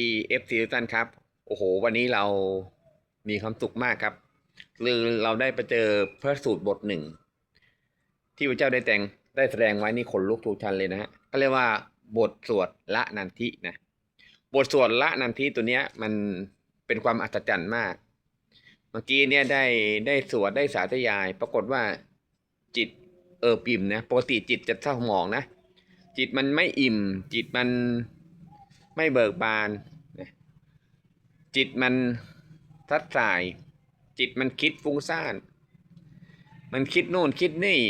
ดีเอฟซีทุกท่านครับ โอ้โห วันนี้เรามีความสุขมากครับ คือเราได้ไปเจอพระสูตรบทหนึ่ง ที่พระเจ้าได้แต่งได้แสดงไว้นี่ขนลุกทุกท่านเลยนะฮะก็เรียกว่าบทสวดละนันทินะ บทสวดละนันทิตัวเนี้ย มันเป็นความอัศจรรย์มาก เมื่อกี้เนี่ยได้ได้สวดได้สาธยาย ปรากฏว่าจิตเออปิ่มนะปกติจิตจะเศร้าหมองนะจิตมันไม่อิ่ม จิตมัน ไม่เบิกบาน จิตมันทัดสาย จิตมันคิดฟุ้งซ่าน มันคิดนู่นคิดนี่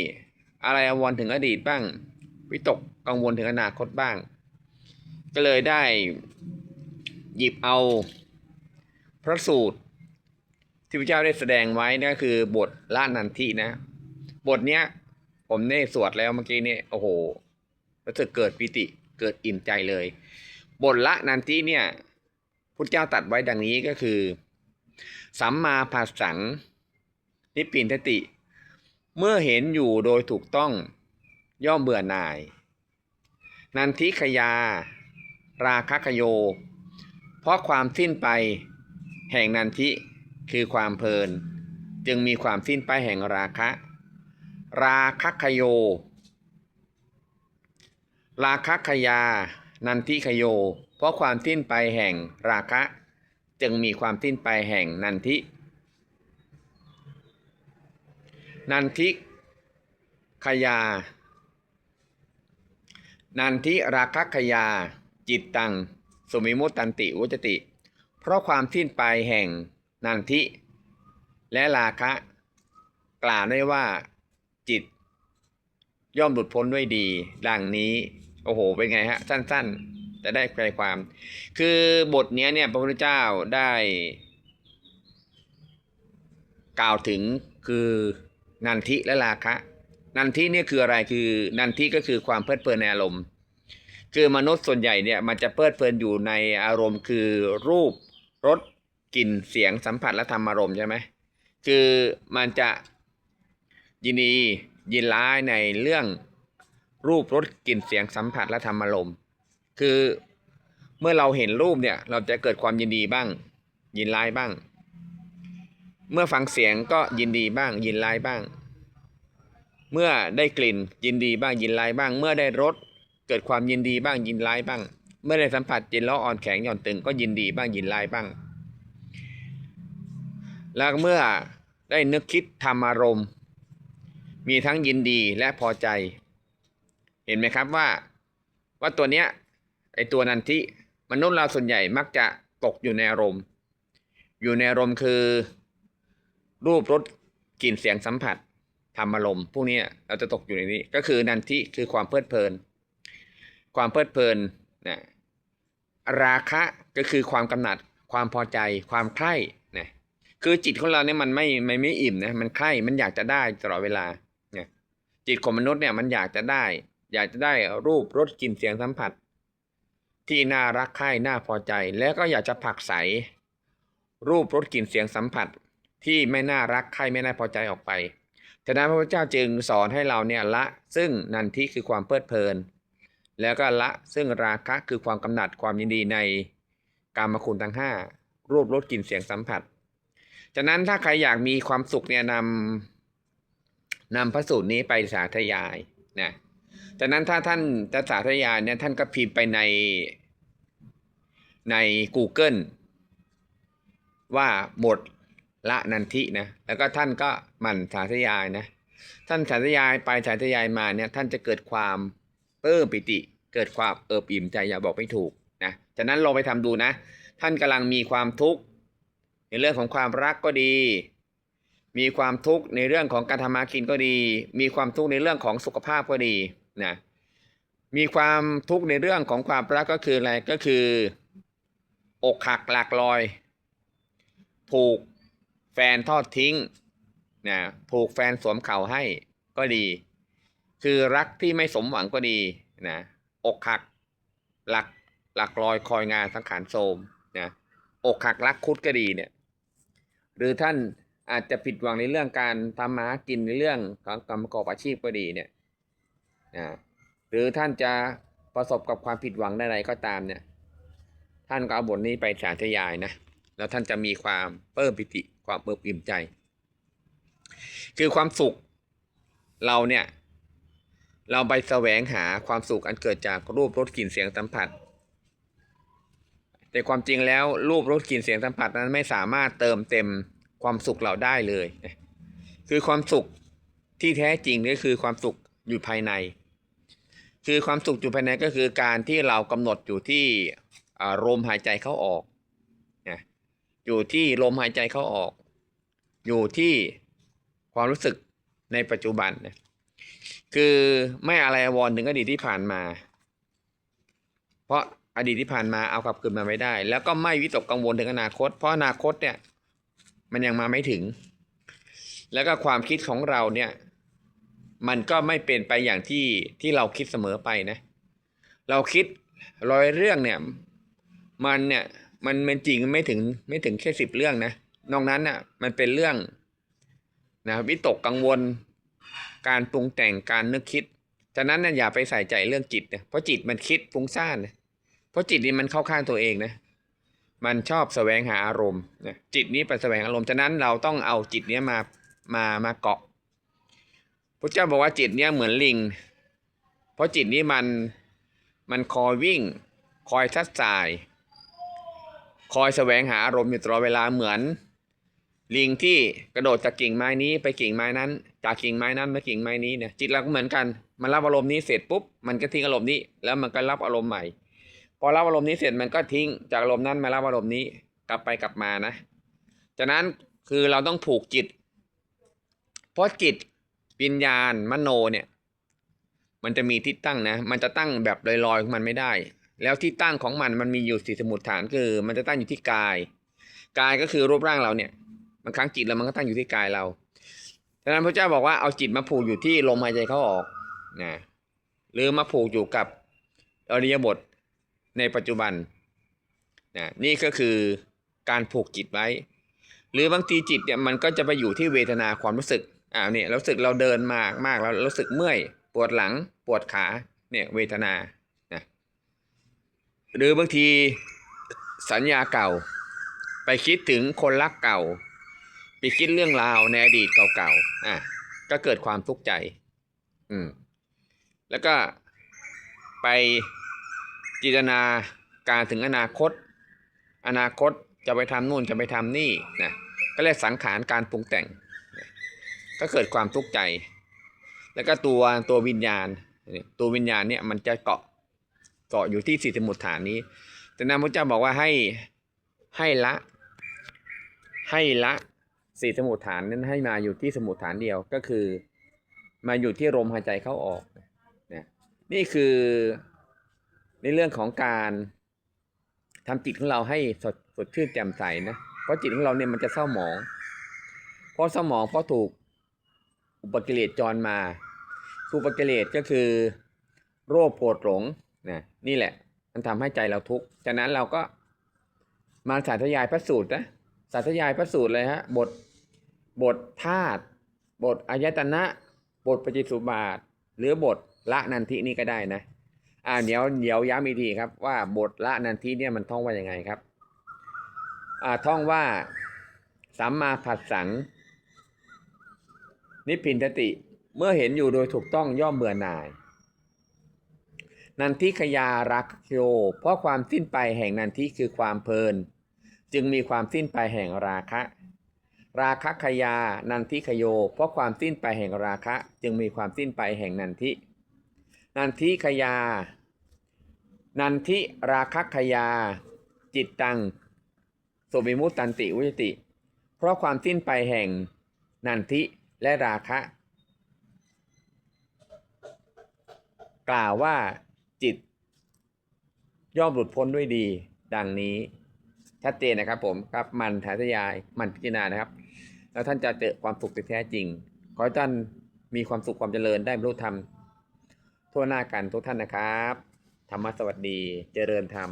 อะไรอวรถึงอดีตบ้าง วิตกกังวลถึงอนาคตบ้าง ก็เลยได้หยิบเอาพระสูตร ที่พระเจ้าได้แสดงไว้นั่นก็คือบทละนันทินะ บทเนี้ย ผมได้สวดแล้วเมื่อกี้เนี่ยโอ้โหรู้สึกเกิดปิติเกิดอิ่มใจเลย บทละนันทิเนี่ยพุทธเจ้าตัดไว้ดังนี้ก็คือ สัมมาภาสังนิพพินทติ เมื่อเห็นอยู่โดยถูกต้องย่อมเบื่อหน่าย นันทิขยา ราคะขโย เพราะความสิ้นไปแห่งนันทิคือความเพลิน จึงมีความสิ้นไปแห่งราคะ ราคะขโย ราคะขยา นันทิขโย เพราะความสิ้นไปแห่งราคะ จึงมีความสิ้นไปแห่งนันทิ นันทิขยา นันทิราคะขยา จิตตังสุมิมุตตันติวุจติ เพราะความสิ้นไปแห่งนันทิ และราคะ กล่าวได้ว่าจิต ย่อมหลุดพ้นด้วยดี ดังนี้ โอ้โห เป็นไงฮะ สั้นๆ แต่ได้ใจความ คือบทนี้เนี่ยพระพุทธเจ้าได้ กล่าวถึงคือนันทิและราคะ นันทิเนี่ยคืออะไรคือนันทิก็คือความเพลิดเพลินในอารมณ์ คือมนุษย์ส่วนใหญ่เนี่ยมันจะเพลิดเพลินอยู่ในอารมณ์ คือรูปรสกลิ่นเสียงสัมผัสและธรรมอารมณ์ใช่ไหมคือมันจะยินดียินร้ายในเรื่อง รูปรสกลิ่นเสียงสัมผัสและธรรมอารมณ์ คือเมื่อเราเห็นรูปเนี่ยเราจะเกิดความยินดีบ้าง ยินร้ายบ้าง เมื่อฟังเสียงก็ยินดีบ้าง ยินร้ายบ้าง เมื่อได้กลิ่นยินดีบ้างยินร้ายบ้าง เมื่อได้รสเกิดความยินดีบ้างยินร้ายบ้าง เมื่อได้สัมผัสเย็นร้อนอ่อนแข็งหย่อนตึงก็ยินดีบ้างยินร้ายบ้าง แล้วเมื่อได้นึกคิดทำอารมณ์ มีทั้งยินดีและพอใจ เห็นไหมครับว่า ว่าตัวเนี้ยไอตัวนันทิมนุษย์เราส่วนใหญ่มักจะตกอยู่ในอารมณ์ อยู่ในอารมณ์คือ รูปรสกลิ่นเสียงสัมผัสธรรมอารมณ์พวกนี้เราจะตกอยู่ในนี้ ก็คือนันทิคือความเพลิดเพลิน ความเพลิดเพลินนะราคะก็คือความกำหนัด ความพอใจ ความใคร่นะคือจิตของเราเนี่ยมันไม่ไม่ไม่อิ่มนะมันใคร่มันอยากจะได้ตลอดเวลาเนี่ยจิตของมนุษย์เนี่ยมันอยากจะได้ อยากจะได้รูปรสกลิ่นเสียงสัมผัส ที่น่ารักใคร่น่าพอใจ แล้วก็อยากจะผลักใส รูปรสกลิ่นเสียงสัมผัส ที่ไม่น่ารักใคร่ไม่น่าพอใจออกไปฉะนั้นพระพุทธเจ้าจึงสอนให้เราเนี่ยละซึ่งนันทิคือความเพลิดเพลิน แล้วก็ละซึ่งราคะคือความกำหนัดความยินดีในกามคุณทั้งห้ารูปรสกลิ่นเสียงสัมผัสฉะนั้นถ้าใครอยากมีความสุขเนี่ยนำนำพระสูตรนี้ไปสาธยายนะ จากนั้นถ้าท่านจะสาธยายเนี่ยท่านก็พิมพ์ไปในใน Google ว่าบทละนันทินะ แล้วก็ท่านก็หมั่นสาธยายนะ ท่านสาธยายไปสาธยายมาเนี่ยท่านจะเกิดความปลื้มปิติ เกิดความเอิบอิ่มใจอย่าบอกไม่ถูกนะ จากนั้นลองไปทำดูนะ ท่านกำลังมีความทุกข์ในเรื่องของความรักก็ดี มีความทุกข์ในเรื่องของการทำมากินก็ดี มีความทุกข์ในเรื่องของสุขภาพก็ดี นะมีความทุกข์ในเรื่องของความรักก็คืออะไรก็คือ อกหักหลักลอย ถูกแฟนทอดทิ้งนะถูกแฟนสวมเข่าให้ก็ดี คือรักที่ไม่สมหวังก็ดีนะอกหักหลักหลักลอยคอยงานสังขารโทมนะอกหักรักคุดก็ดีเนี่ย หรือท่านอาจจะผิดหวังในเรื่องการทำมาหากินในเรื่องของกรระกอบอาชีพก็ดีเนี่ย นะหรือท่านจะประสบกับความผิดหวังใดๆก็ตามเนี่ย ท่านก็เอาบทนี้ไปสาธยายนะ แล้วท่านจะมีความเพิ่มปิติความเบิกอิ่มใจ คือความสุขเราเนี่ย เราไปแสวงหาความสุขอันเกิดจากรูปรสกลิ่นเสียงสัมผัส แต่ความจริงแล้วรูปรสกลิ่นเสียงสัมผัสนั้นไม่สามารถเติมเต็มความสุขเราได้เลย คือความสุขที่แท้จริงก็คือความสุขอยู่ภายใน คือความสุขอยู่ภายในก็คือการที่เรากำหนดอยู่ที่ลมหายใจเข้าออกนะอยู่ที่ลมหายใจเข้าออก อยู่ที่ความรู้สึกในปัจจุบันนะคือไม่อะไรวรณ์ถึงอดีตที่ผ่านมา เพราะอดีตที่ผ่านมาเอากลับคืนมาไม่ได้ แล้วก็ไม่วิตกกังวลถึงอนาคต เพราะอนาคตเนี่ยมันยังมาไม่ถึง แล้วก็ความคิดของเราเนี่ย มันก็ไม่เป็นไปอย่างที่ที่เราคิดเสมอไปนะ เราคิดร้อยเรื่องเนี่ย มันเนี่ยมันเป็นจริงไม่ถึงไม่ถึงแค่สิบเรื่องนะนอกนั้นน่ะ มันเป็นเรื่องนะวิตกกังวล การปรุงแต่งการนึกคิดฉะนั้นเนี่ยอย่าไปใส่ใจเรื่องจิตนะเพราะจิตมันคิดฟุ้งซ่านนะเพราะจิตนี่มันเข้าข้างตัวเองนะมันชอบแสวงหาอารมณ์นะจิตนี้ไปแสวงอารมณ์ฉะนั้นเราต้องเอาจิตเนี้ยมามามาเกาะ ระเจ้าบอกว่าจิตเนี้ยเหมือนลิง เพราะจิตนี้มันมันคอยวิ่ง คอยทัดสาย คอยแสวงหาอารมณ์อยู่ตลอดเวลาเหมือน ลิงที่กระโดดจากกิ่งไม้นี้ไปกิ่งไม้นั้น จากกิ่งไม้นั้นไปกิ่งไม้นี้เนี่ยจิตเราก็เหมือนกัน มันรับอารมณ์นี้เสร็จปุ๊บมันก็ทิ้งอารมณ์นี้ แล้วมันก็รับอารมณ์ใหม่ พอรับอารมณ์นี้เสร็จมันก็ทิ้งจากอารมณ์นั้นมารับอารมณ์นี้กลับไปกลับมานะฉะนั้นคือเราต้องผูกจิต เพราะจิต วิญญาณมโนเนี่ย มันจะมีที่ตั้งนะ มันจะตั้งแบบลอยๆของมันไม่ได้ แล้วที่ตั้งของมันมันมีอยู่สี่สมุดฐานคือ มันจะตั้งอยู่ที่กาย กายก็คือรูปร่างเราเนี่ยบางครั้งจิตเรามันก็ตั้งอยู่ที่กายเราฉะนั้นพระเจ้าบอกว่าเอาจิตมาผูกอยู่ที่ลมหายใจเข้าออกนะหรือมาผูกอยู่กับอริยบทในปัจจุบันนะนี่ก็คือการผูกจิตไว้ หรือบางทีจิตเนี่ยมันก็จะไปอยู่ที่เวทนาความรู้สึก อ่าวเนี่ยเรารู้สึกเราเดินมากมากแล้วรู้สึกเมื่อย ปวดหลังปวดขาเนี่ยเวทนานะหรือบางทีสัญญาเก่า ไปคิดถึงคนรักเก่า ไปคิดเรื่องราวในอดีตเก่าๆอะก็เกิดความทุกข์ใจ อืม แล้วก็ไปจินตนาการถึงอนาคต อนาคตจะไปทำนู่นจะไปทำนี่นะก็เรียกสังขารการปรุงแต่ง ก็เกิดความทุกข์ใจ แล้วก็ตัวตัววิญญาณ ตัววิญญาณเนี่ยมันจะเกาะเกาะอยู่ที่สี่สมุดฐานนี้ แต่นั้นพระเจ้าบอกว่าให้ให้ละ ให้ละสี่สมุดฐานนั้นให้มาอยู่ที่สมุดฐานเดียวก็คือ มาอยู่ที่ลมหายใจเข้าออกนะนี่คือในเรื่องของการทำจิตของเราให้สดสดชื่นแจ่มใสนะเพราะจิตของเราเนี่ยมันจะเศร้าหมองเพราะเศร้าหมองเพราะถูก อุปกิเลสจรมาอุปกิเลสก็คือ โรคโกรธหลงนะนี่แหละ มันทำให้ใจเราทุกข์ฉะนั้นเราก็มาสาธยายพระสูตรนะสาธยายพระสูตรเลยฮะบทบทธาตุบทอายตนะ บทปฏิสุบาท หรือบทละนันทินี่ก็ได้นะอ่าเดี๋ยวเดี๋ยวย้ำอีกทีครับว่าบทละนันทิเนี่ยมันท่องว่ายังไงครับอ่าท่องว่าสัมมาผัสสัง นิพพินทติเมื่อเห็นอยู่โดยถูกต้องย่อมเบื่อหน่าย นันทิขยารักโยเพราะความสิ้นไปแห่งนันทิคือความเพลิน จึงมีความสิ้นไปแห่งราคะ ราคะขยานันทิขโย เพราะความสิ้นไปแห่งราคะ จึงมีความสิ้นไปแห่งนันทิ นันทิขยา นันทิราคะขยา จิตตังสุวิมุตตันติวิจติ เพราะความสิ้นไปแห่งนันทิ และราคะ กล่าวว่าจิต ย่อมหลุดพ้นด้วยดี ดังนี้ชัดเจนนะครับผมครับมันทายายมันพิจารณานะครับ แล้วท่านจะเจอความสุขที่แท้จริง ขอให้ท่านมีความสุขความเจริญได้บรรลุธรรมทั่วหน้ากันทุกท่านนะครับ ธรรมะสวัสดีเจริญธรรม